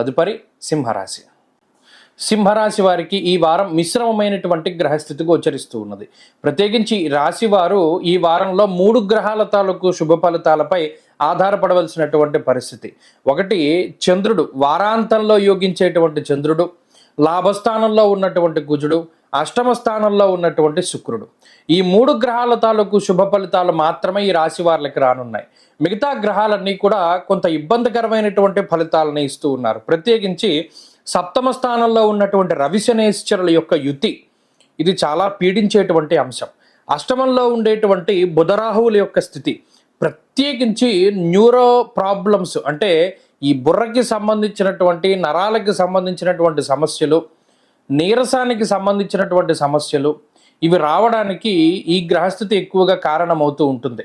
తదుపరి సింహరాశి. సింహరాశి వారికి ఈ వారం మిశ్రమమైనటువంటి గ్రహస్థితి గోచరిస్తూ ఉన్నది. ప్రత్యేకించి రాశివారు రాశి వారు ఈ వారంలో మూడు గ్రహాల తాలూకు శుభ ఫలితాలపై ఆధారపడవలసినటువంటి పరిస్థితి. ఒకటి చంద్రుడు వారాంతంలో యోగించేటువంటి చంద్రుడు లాభస్థానంలో ఉన్నటువంటి కుజుడు అష్టమ స్థానంలో ఉన్నటువంటి శుక్రుడు. ఈ మూడు గ్రహాల తాలూకు శుభ ఫలితాలు మాత్రమే ఈ రాశి వారికి రానున్నాయి. మిగతా గ్రహాలన్నీ కూడా కొంత ఇబ్బందికరమైనటువంటి ఫలితాలను ఇస్తూ ఉన్నారు. ప్రత్యేకించి సప్తమ స్థానంలో ఉన్నటువంటి రవిశనేశ్వరుల యొక్క యుతి ఇది చాలా పీడించేటువంటి అంశం. అష్టమంలో ఉండేటువంటి బుధరాహువుల యొక్క స్థితి ప్రత్యేకించి న్యూరో ప్రాబ్లమ్స్ అంటే ఈ బుర్రకి సంబంధించినటువంటి నరాలకి సంబంధించినటువంటి సమస్యలు నీరసానికి సంబంధించినటువంటి సమస్యలు ఇవి రావడానికి ఈ గ్రహస్థితి ఎక్కువగా కారణమవుతూ ఉంటుంది.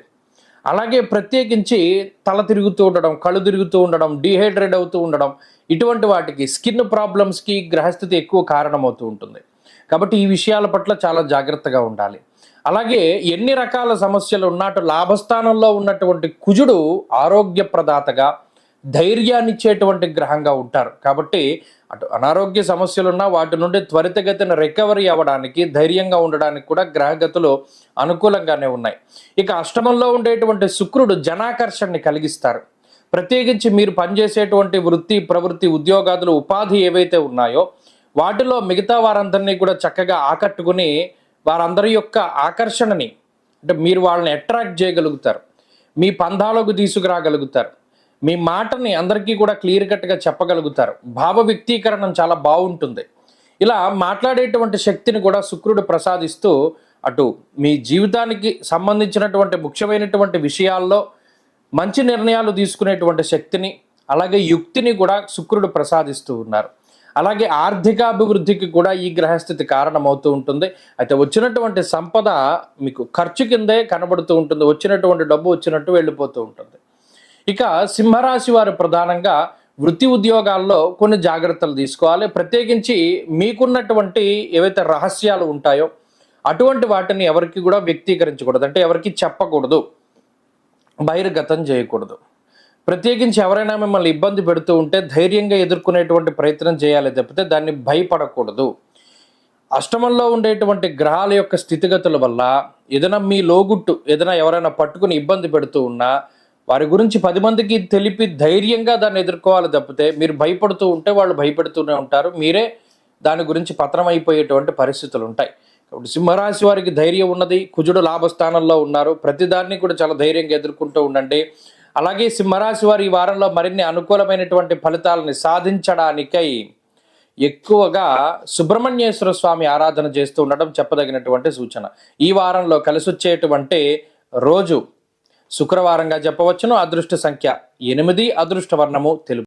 అలాగే ప్రత్యేకించి తల తిరుగుతూ ఉండడం కళ్ళు తిరుగుతూ ఉండడం డిహైడ్రేట్ అవుతూ ఉండడం ఇటువంటి వాటికి స్కిన్ ప్రాబ్లమ్స్కి గ్రహస్థితి ఎక్కువ కారణమవుతూ ఉంటుంది. కాబట్టి ఈ విషయాల పట్ల చాలా జాగ్రత్తగా ఉండాలి. అలాగే ఎన్ని రకాల సమస్యలు ఉన్నట్టు లాభస్థానంలో ఉన్నటువంటి కుజుడు ఆరోగ్య ప్రదాతగా ధైర్యాన్ని ఇచ్చేటువంటి గ్రహంగా ఉంటారు. కాబట్టి అటు అనారోగ్య సమస్యలున్నా వాటి నుండి త్వరితగతిన రికవరీ అవ్వడానికి ధైర్యంగా ఉండడానికి కూడా గ్రహగతులు అనుకూలంగానే ఉన్నాయి. ఇక అష్టమంలో ఉండేటువంటి శుక్రుడు జనాకర్షణని కలిగిస్తారు. ప్రత్యేకించి మీరు పనిచేసేటువంటి వృత్తి ప్రవృత్తి ఉద్యోగాదులు ఉపాధి ఏవైతే ఉన్నాయో వాటిలో మిగతా వారందరినీ కూడా చక్కగా ఆకట్టుకుని వారందరి యొక్క ఆకర్షణని అంటే మీరు వాళ్ళని అట్రాక్ట్ చేయగలుగుతారు. మీ పంధాలకు తీసుకురాగలుగుతారు. మీ మాటని అందరికీ కూడా క్లియర్ కట్గా చెప్పగలుగుతారు. భావ వ్యక్తీకరణం చాలా బాగుంటుంది. ఇలా మాట్లాడేటువంటి శక్తిని కూడా శుక్రుడు ప్రసాదిస్తూ అటు మీ జీవితానికి సంబంధించినటువంటి ముఖ్యమైనటువంటి విషయాల్లో మంచి నిర్ణయాలు తీసుకునేటువంటి శక్తిని అలాగే యుక్తిని కూడా శుక్రుడు ప్రసాదిస్తూ ఉన్నారు. అలాగే ఆర్థికాభివృద్ధికి కూడా ఈ గ్రహస్థితి కారణమవుతూ ఉంటుంది. అయితే వచ్చినటువంటి సంపద మీకు ఖర్చు కిందే కనబడుతూ ఉంటుంది. వచ్చినటువంటి డబ్బు వచ్చినట్టు వెళ్ళిపోతూ ఉంటుంది. ఇక సింహరాశి వారు ప్రధానంగా వృత్తి ఉద్యోగాల్లో కొన్ని జాగ్రత్తలు తీసుకోవాలి. ప్రత్యేకించి మీకున్నటువంటి ఏవైతే రహస్యాలు ఉంటాయో అటువంటి వాటిని ఎవరికి కూడా వ్యక్తీకరించకూడదు. అంటే ఎవరికి చెప్పకూడదు. బహిర్గతం చేయకూడదు. ప్రత్యేకించి ఎవరైనా మిమ్మల్ని ఇబ్బంది పెడుతూ ఉంటే ధైర్యంగా ఎదుర్కొనేటువంటి ప్రయత్నం చేయాలి తప్పితే దాన్ని భయపడకూడదు. అష్టమంలో ఉండేటువంటి గ్రహాల యొక్క స్థితిగతుల వల్ల ఏదైనా మీ లోగుట్టు ఏదైనా ఎవరైనా పట్టుకుని ఇబ్బంది పెడుతూ ఉన్నా వారి గురించి పది మందికి తెలిపి ధైర్యంగా దాన్ని ఎదుర్కోవాలి తప్పితే మీరు భయపడుతూ ఉంటే వాళ్ళు భయపెడుతూనే ఉంటారు. మీరే దాని గురించి పతనం అయిపోయేటువంటి పరిస్థితులు ఉంటాయి కాబట్టి సింహరాశి వారికి ధైర్యం ఉన్నది కుజుడు లాభస్థానంలో ఉన్నారు. ప్రతిదాన్ని కూడా చాలా ధైర్యంగా ఎదుర్కొంటూ ఉండండి. అలాగే సింహరాశి వారి ఈ వారంలో మరిన్ని అనుకూలమైనటువంటి ఫలితాలని సాధించడానికై ఎక్కువగా సుబ్రహ్మణ్యేశ్వర స్వామి ఆరాధన చేస్తూ ఉండడం చెప్పదగినటువంటి సూచన. ఈ వారంలో కలిసొచ్చేటువంటి రోజు శుక్రవారంగా చెప్పవచ్చును అదృష్ట సంఖ్య ఎనిమిది. అదృష్ట వర్ణము తెలుపు